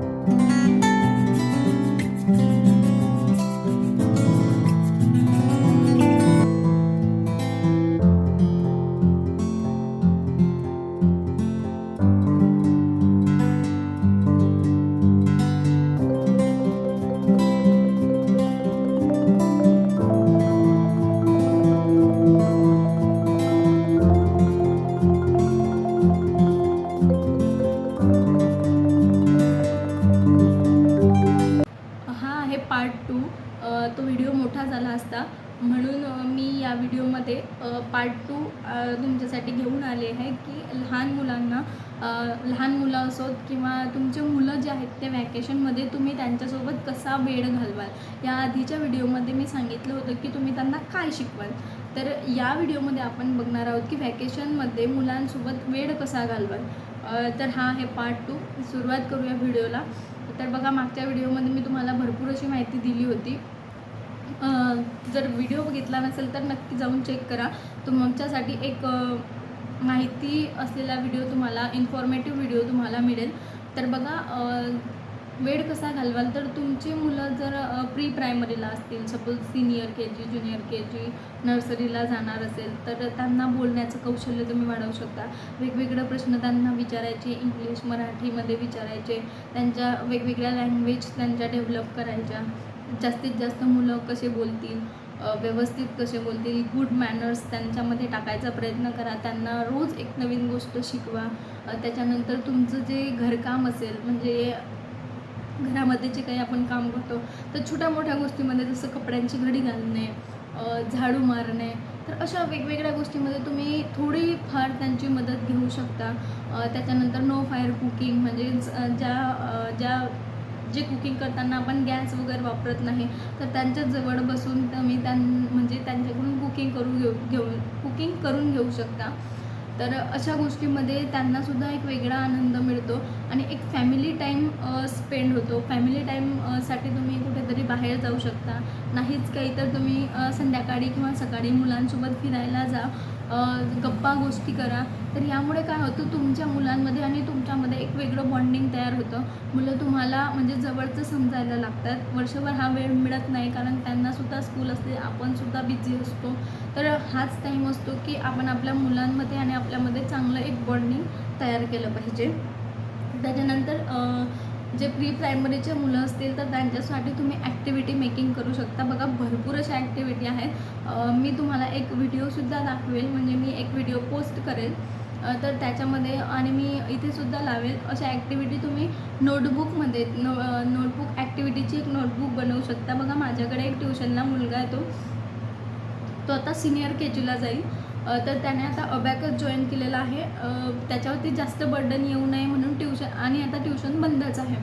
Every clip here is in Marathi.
हा झाला असता. म्हणून मी या व्हिडिओमध्ये पार्ट टू तुमच्यासाठी घेऊन आले आहे की लहान मुलांना लहान मुलं असोत किंवा तुमचे मुलं जे आहेत ते व्हॅकेशनमध्ये तुम्ही त्यांच्यासोबत कसा वेळ घालवाल? या आधीच्या व्हिडिओमध्ये मी सांगितलं होतं की तुम्ही त्यांना काय शिकवाल? तर या व्हिडिओमध्ये आपण बघणार आहोत की व्हॅकेशनमध्ये मुलांसोबत वेळ कसा घालवाल? तर हा आहे पार्ट टू सुरुवात करूया व्हिडिओला. तर बघा मागच्या व्हिडिओमध्ये मी तुम्हाला भरपूर अशी माहिती दिली होती. जर व्हिडिओ बघितला नसेल तर नक्की जाऊन चेक करा. तुमच्यासाठी एक माहिती असलेला व्हिडिओ तुम्हाला इन्फॉर्मेटिव्ह व्हिडिओ तुम्हाला मिळेल. तर बघा वेळ कसा घालवाल? तर तुमची मुलं जर प्री प्रायमरीला असतील suppose senior K G junior K G नर्सरीला जाणार असेल तर त्यांना बोलण्याचं कौशल्य तुम्ही वाढवू शकता. वेगवेगळे प्रश्न त्यांना विचारायचे इंग्लिश मराठीमध्ये विचारायचे त्यांच्या वेगवेगळ्या लँग्वेज त्यांच्या डेव्हलप करायच्या. जास्तीत जास्त मुलं कसे बोलतील व्यवस्थित कसे बोलतील गुड मॅनर्स त्यांच्यामध्ये टाकायचा प्रयत्न करा. त्यांना रोज एक नवीन गोष्ट शिकवा. त्याच्यानंतर तुमचं जे घरकाम असेल म्हणजे घरामध्ये जे काही आपण काम करतो तर छोट्या मोठ्या गोष्टीमध्ये जसं कपड्यांची घडी घालणे झाडू मारणे तर अशा वेगवेगळ्या गोष्टीमध्ये तुम्ही थोडीफार त्यांची मदत घेऊ शकता. त्याच्यानंतर नो फायर कुकिंग म्हणजे ज्या ज्या जे कुकिंग करताना आपण गॅस वगैरे वापरत नाही तर त्यांच्या जवळ बसून तुम्ही त्यां म्हणजे त्यांच्याकडून कुकिंग करून घेऊ घेऊन कुकिंग करून घेऊ शकता. तर अशा गोष्टीमध्ये त्यांनासुद्धा एक वेगळा आनंद मिळतो आणि एक फॅमिली टाईम स्पेंड होतो. फॅमिली टाईमसाठी तुम्ही कुठेतरी बाहेर जाऊ शकता. नाहीच काही तर तुम्ही संध्याकाळी किंवा सकाळी मुलांसोबत फिरायला जा. गप्पा गोष्टी करा. तर यामुळे काय होतं तुमच्या मुलांमध्ये आणि तुमच्यामध्ये एक वेगळं बॉन्डिंग तयार होतं. मुलं तुम्हाला म्हणजे जवळचं समजायला लागतात. वर्षभर हा वेळ मिळत नाही कारण त्यांनासुद्धा स्कूल असते आपणसुद्धा बिझी असतो. तर हाच टाईम असतो की आपण आपल्या मुलांमध्ये आणि आपल्यामध्ये चांगलं एक बॉन्डिंग तयार केलं पाहिजे. त्याच्यानंतर जे प्री प्रायमरीचे मुलं असतील तर त्यांच्यासाठी तुम्ही ॲक्टिव्हिटी मेकिंग करू शकता. बघा भरपूर अशा ॲक्टिव्हिटी आहेत. मी तुम्हाला एक व्हिडिओसुद्धा दाखवेल. म्हणजे मी एक व्हिडिओ पोस्ट करेल. तर त्याच्यामध्ये आणि मी इथेसुद्धा लावेल. अशा ॲक्टिव्हिटी तुम्ही नोटबुकमध्ये नो नोटबुक ॲक्टिव्हिटीची एक नोटबुक बनवू शकता. बघा माझ्याकडे एक ट्युशनला मुलगा आहे तो. तो आता सिनियर के जीला जाईल. तर त्याने आता अबॅकच जॉईन केलेला आहे. त्याच्यावरती जास्त बर्डन येऊ नये म्हणून ट्युशन आणि आता ट्युशन बंदच आहे.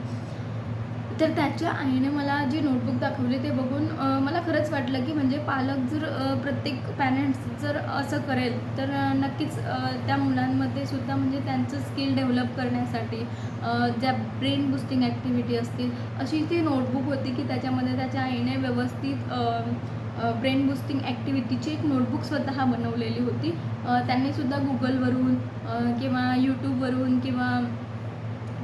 तर त्याच्या आईने मला जी नोटबुक दाखवली ते बघून मला खरंच वाटलं की म्हणजे पालक जर प्रत्येक पॅरेंट्स जर असं करेल तर नक्कीच त्या मुलांमध्ये सुद्धा म्हणजे त्यांचं स्किल डेव्हलप करण्यासाठी ज्या ब्रेन बुस्टिंग ॲक्टिव्हिटी असतील अशी ती नोटबुक होती की त्याच्यामध्ये त्याच्या आईने व्यवस्थित ब्रेन बुस्टिंग ॲक्टिव्हिटीची एक नोटबुक स्वतः बनवलेली होती. त्यांनीसुद्धा गुगलवरून किंवा यूट्यूबवरून किंवा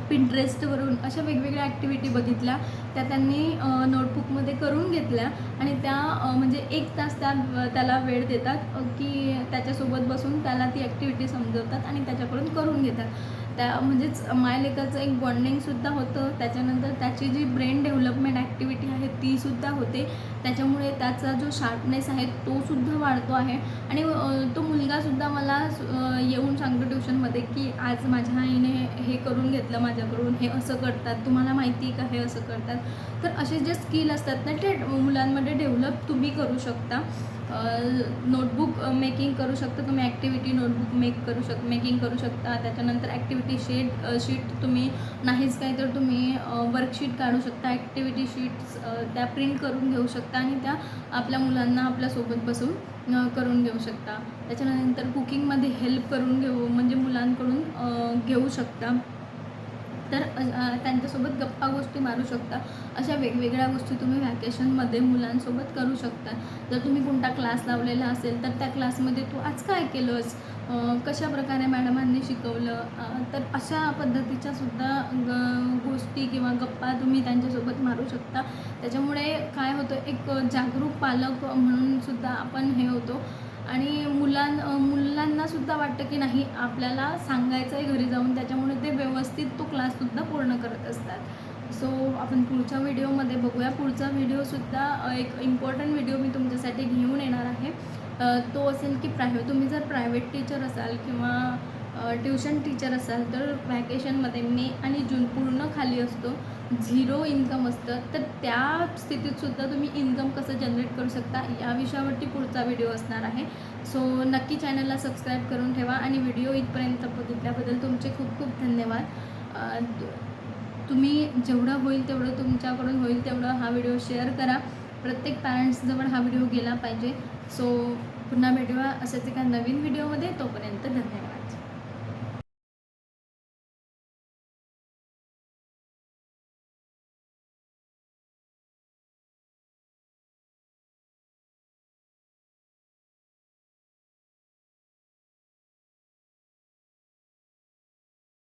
पिंटरेस्टवरून अशा वेगवेगळ्या ॲक्टिव्हिटी बघितल्या. त्या त्यांनी नोटबुकमध्ये करून घेतल्या आणि त्या म्हणजे एक तास त्या त्याला वेळ देतात की त्याच्यासोबत बसून त्याला ती ॲक्टिव्हिटी समजवतात आणि त्याच्याकडून करून घेतात. त्या म्हणजेच मायलेकाचं एक बॉन्डिंगसुद्धा होतं. त्याच्यानंतर त्याची जी ब्रेन डेव्हलपमेंट ॲक्टिव्हिटी आहे तीसुद्धा होते. त्याच्यामुळे त्याचा जो शार्पनेस आहे तोसुद्धा वाढतो आहे. आणि तो मुलगासुद्धा मला येऊन सांगतो ट्युशनमध्ये की आज माझ्या आईने हे करून घेतलं माझ्याकडून. हे असं करतात. तुम्हाला माहिती आहे का? हे असं करतात. तर असे जे स्किल असतात ना ते मुलांमध्ये डेव्हलप तुम्ही करू शकता. नोटबुक मेकिंग करू शकता. तुम्ही ॲक्टिव्हिटी नोटबुक मेक करू शक मेकिंग करू शकता. त्याच्यानंतर ॲक्टिव्हिटी शीट शीट तुम्ही नाहीच काही तर तुम्ही वर्कशीट काढू शकता ॲक्टिव्हिटी शीट्स त्या प्रिंट करून घेऊ शकता आणि त्या आपल्या मुलांना आपल्यासोबत बसून करून घेऊ शकता. त्याच्यानंतर कुकिंगमध्ये हेल्प करून घेऊ म्हणजे मुलांकडून घेऊ शकता. तर त्यांच्यासोबत गप्पा गोष्टी मारू शकता. अशा वेगवेगळ्या गोष्टी तुम्ही व्हॅकेशनमध्ये मुलांसोबत करू शकता. जर तुम्ही कोणता क्लास लावलेला असेल तर त्या क्लासमध्ये तू आज काय केलंस? कशा प्रकारे मॅडमांनी शिकवलं? तर अशा पद्धतीच्या सुद्धा ग गोष्टी किंवा गप्पा तुम्ही त्यांच्यासोबत मारू शकता. त्याच्यामुळे काय होतं एक जागरूक पालक म्हणून सुद्धा आपण हे होतो. आणि मुलां मुलांनासुद्धा वाटतं की नाही आपल्याला सांगायचं आहे घरी जाऊन त्याच्यामुळे ते व्यवस्थित तो क्लाससुद्धा पूर्ण करत असतात. सो आपण पुढच्या व्हिडिओमध्ये बघूया. पुढचा व्हिडिओसुद्धा एक इम्पॉर्टंट व्हिडिओ मी तुमच्यासाठी घेऊन येणार आहे. तो असेल की प्रायव्हेट तुम्ही जर प्रायव्हेट टीचर असाल किंवा ट्युशन टीचर असाल तर व्हॅकेशनमध्ये मे आणि जून पूर्ण खाली असतो. झिरो इन्कम असतं. तर त्या स्थितीतसुद्धा तुम्ही इन्कम कसं जनरेट करू शकता या विषयावरती पुढचा व्हिडिओ असणार आहे. सो नक्की चॅनलला सबस्क्राईब करून ठेवा आणि व्हिडिओ इथपर्यंत बघितल्याबद्दल तुमचे खूप खूप धन्यवाद. तुम्ही जेवढं होईल तेवढं तुमच्याकडून होईल तेवढं हा व्हिडिओ शेअर करा. प्रत्येक पॅरेंट्सजवळ हा व्हिडिओ गेला पाहिजे. सो पुन्हा भेटूया अशाच एका नवीन व्हिडिओमध्ये. तोपर्यंत धन्यवाद.